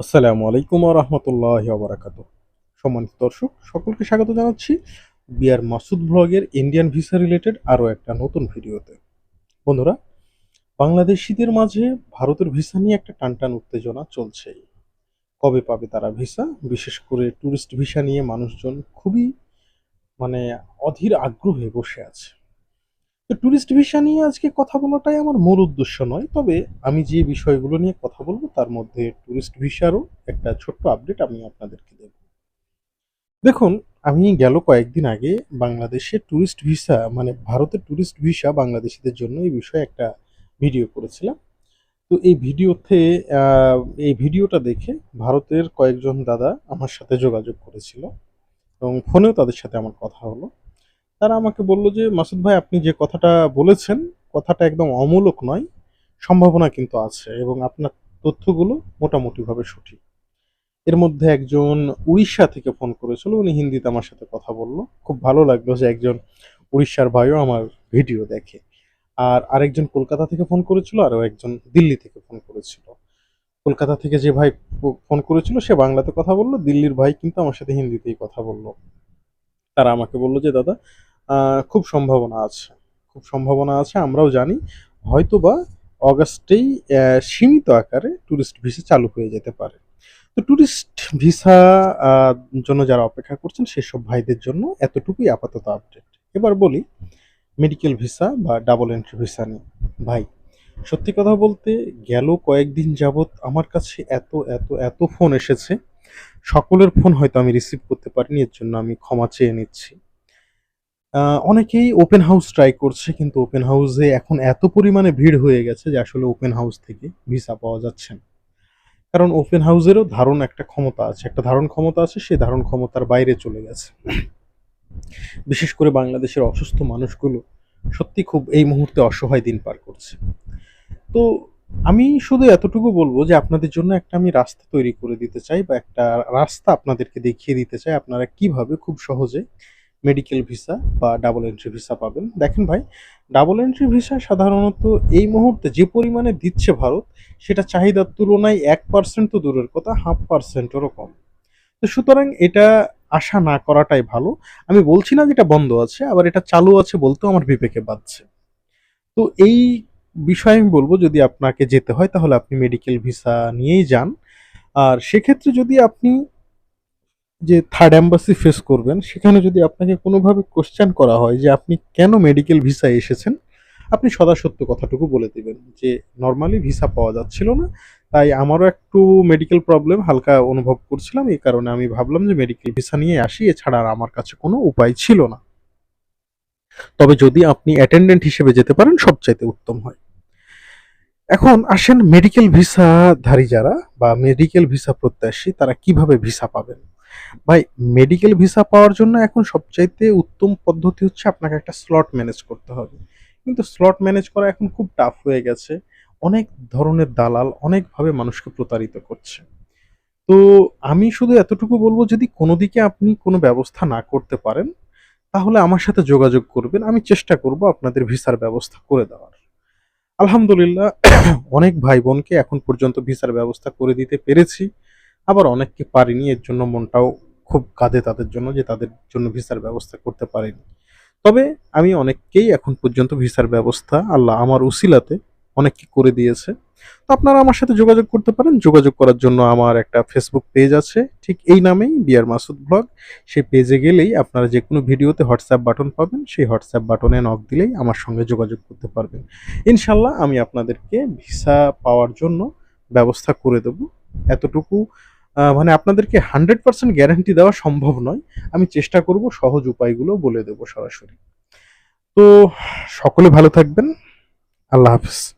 আসসালামু আলাইকুম রহমতুল্লাহ বারাকাতু সম্মানিত দর্শক, সকলকে স্বাগত জানাচ্ছি বিআর মাসুদ ব্লগের ইন্ডিয়ান ভিসা রিলেটেড আরও একটা নতুন ভিডিওতে। বন্ধুরা, বাংলাদেশিদের মাঝে ভারতের ভিসা নিয়ে একটা টানটান উত্তেজনা চলছেই। কবে পাবে তারা ভিসা? বিশেষ করে ট্যুরিস্ট ভিসা নিয়ে মানুষজন খুবই মানে অধীর আগ্রহে বসে আছে। তো ট্যুরিস্ট ভিসা নিয়ে আজকে কথা বলাটাই আমার মূল উদ্দেশ্য নয়, তবে আমি যে বিষয়গুলো নিয়ে কথা বলব তার মধ্যে ট্যুরিস্ট ভিসারও একটা ছোট্ট আপডেট আমি আপনাদেরকে দেব। দেখুন, আমি গেল কয়েকদিন আগে বাংলাদেশের ট্যুরিস্ট ভিসা মানে ভারতের ট্যুরিস্ট ভিসা বাংলাদেশিদের জন্য এই বিষয়ে একটা ভিডিও করেছিলাম। তো এই ভিডিওতে এই ভিডিওটা দেখে ভারতের কয়েকজন দাদা আমার সাথে যোগাযোগ করেছিল এবং ফোনেও তাদের সাথে আমার কথা হলো। তারা আমাকে বলল যে, মাসুদ ভাই, আপনি যে কথাটা বলেছেন, কথাটা একদম অমূলক নয়, সম্ভাবনা কিন্তু আছে এবং আপনার তথ্যগুলো মোটামুটিভাবে সঠিক। এর মধ্যে একজন উড়িষ্যা থেকে ফোন করেছিল, উনি হিন্দিতে আমার সাথে কথা বলল। খুব ভালো লাগল যে একজন উড়িষ্যার ভাইও আমার ভিডিও দেখে। আর আরেকজন কলকাতা থেকে ফোন করেছিল, আরও একজন দিল্লি থেকে ফোন করেছিল। কলকাতা থেকে যে ভাই ফোন করেছিল, সে বাংলাতে কথা বলল, দিল্লির ভাই কিন্তু আমার সাথে হিন্দিতেই কথা বলল। তারা আমাকে বলল যে, দাদা খুব সম্ভাবনা আছে। খুব সম্ভাবনা আছে আমরাও জানি। হয়তোবা অগাস্টেই আহ, সীমিত আকারে ট্যুরিস্ট ভিসা চালু হয়ে যেতে পারে। তো ট্যুরিস্ট ভিসা জন্য যারা অপেক্ষা করছেন সেসব ভাইদের জন্য এতটুকুই আপাতত আপডেট এবার বলি মেডিকেল ভিসা বা ডাবল এন্ট্রি ভিসা নিয়ে। ভাই সত্যি কথা বলতে গেল কয়েকদিন যাবৎ আমার কাছে এত এত এত ফোন এসেছে। সকলের ফোন হয়তো আমি রিসিভ করতে পারিনি এর জন্য আমি ক্ষমা চেয়ে নিচ্ছি। অনেকেই ওপেন হাউস ট্রাই করছে, কিন্তু ওপেন হাউসে এখন এত পরিমাণে ভিড় হয়ে গেছে যে আসলে ওপেন হাউস থেকে ভিসা পাওয়া যাচ্ছে না। কারণ ওপেন হাউসেরও ধারণ একটা ক্ষমতা আছে, একটা ধারণ ক্ষমতা আছে, সেই ধারণ ক্ষমতার বাইরে চলে গেছে। বিশেষ করে বাংলাদেশের অসুস্থ মানুষগুলো সত্যি খুব এই মুহূর্তে অসহায় দিন পার করছে। তো আমি শুধু এতটুকু বলব যে আপনাদের জন্য একটা আমি রাস্তা তৈরি করে দিতে চাই বা একটা রাস্তা আপনাদেরকে দেখিয়ে দিতে চাই, আপনারা কীভাবে খুব সহজে মেডিকেল ভিসা বা ডাবল এন্ট্রি ভিসা পাবেন। দেখেন ভাই ডাবল এন্ট্রি ভিসা সাধারণত এই মুহূর্তে যে পরিমাণে দিচ্ছে ভারত, সেটা চাহিদার তুলনায় এক পার্সেন্ট তো দূরের কথা হাফ পার্সেন্টেরও কম। তো সুতরাং এটা আশা না করাটাই ভালো। আমি বলছি না যে এটা বন্ধ আছে, আবার এটা চালু আছে বলতেও আমার বিবেকে বাধছে। তো এই বিষয়ে আমি বলব, যদি আপনাকে যেতে হয় তাহলে আপনি মেডিকেল ভিসা নিয়েই যান। আর সেক্ষেত্রে যদি আপনি যে থার্ড অ্যাম্বাসি ফেস করবেন, সেখানে যদি আপনাকে কোনোভাবে কোশ্চেন করা হয় যে আপনি কেন মেডিকেল ভিসা এসেছেন, আপনি সদা সত্য কথাটুকু বলে দেবেন যে নর্মালি ভিসা পাওয়া যাচ্ছিল না, তাই আমারও একটু মেডিকেল প্রবলেম হালকা অনুভব করছিলাম, এই কারণে আমি ভাবলাম যে মেডিকেল ভিসা নিয়ে আসি, এছাড়া আর আমার কাছে কোনো উপায় ছিল না। তবে যদি আপনি অ্যাটেন্ডেন্ট হিসেবে যেতে পারেন, সবচাইতে উত্তম হয়। এখন আসেন মেডিকেল ভিসাধারী যারা বা মেডিকেল ভিসা প্রত্যাশী, তারা কীভাবে ভিসা পাবেন? ভাই মেডিকেল ভিসা পাওয়ার জন্য এখন সবচাইতে উত্তম পদ্ধতি হচ্ছে আপনাকে একটা স্লট ম্যানেজ করতে হবে। কিন্তু স্লট ম্যানেজ করা এখন খুব টাফ হয়ে গেছে। অনেক ধরনের দালাল অনেকভাবে মানুষকে প্রতারিত করছে। তো আমি শুধু এতটুকু বলব, যদি কোনো দিকে আপনি কোনো ব্যবস্থা না করতে পারেন, তাহলে আমার সাথে যোগাযোগ করবেন। আমি চেষ্টা করব আপনাদের ভিসার ব্যবস্থা করে দেওয়ার। আলহামদুলিল্লাহ, অনেক ভাই বোনকে এখন পর্যন্ত ভিসার ব্যবস্থা করে দিতে পেরেছি। আবার অনেককে পারিনি, এর জন্য মনটাও খুব কাঁদে তাদের জন্য যে তাদের জন্য ভিসার ব্যবস্থা করতে পারেনি। তবে আমি অনেককেই এখন পর্যন্ত ভিসার ব্যবস্থা আল্লাহ আমার উসিলাতে অনেককে করে দিয়েছে। তো আপনারা আমার সাথে যোগাযোগ করতে পারেন। যোগাযোগ করার জন্য আমার একটা ফেসবুক পেজ আছে। ঠিক এই নামেই বিয়ার মাসুদ ব্লগ। সেই পেজে গেলেই আপনারা যে কোনো ভিডিওতে হোয়াটসঅ্যাপ বাটন পাবেন। সেই হোয়াটসঅ্যাপ বাটনে নক দিলেই আমার সঙ্গে যোগাযোগ করতে পারবেন। ইনশাল্লাহ আমি আপনাদেরকে ভিসা পাওয়ার জন্য ব্যবস্থা করে দেব। এতটুকু। মানে আপনাদেরকে হান্ড্রেড পার্সেন্ট গ্যারান্টি দেওয়া সম্ভব নয়। আমি চেষ্টা করব সহজ উপায়গুলো বলে দেব সরাসরি। তো সকলে ভালো থাকবেন। আল্লাহ হাফিজ।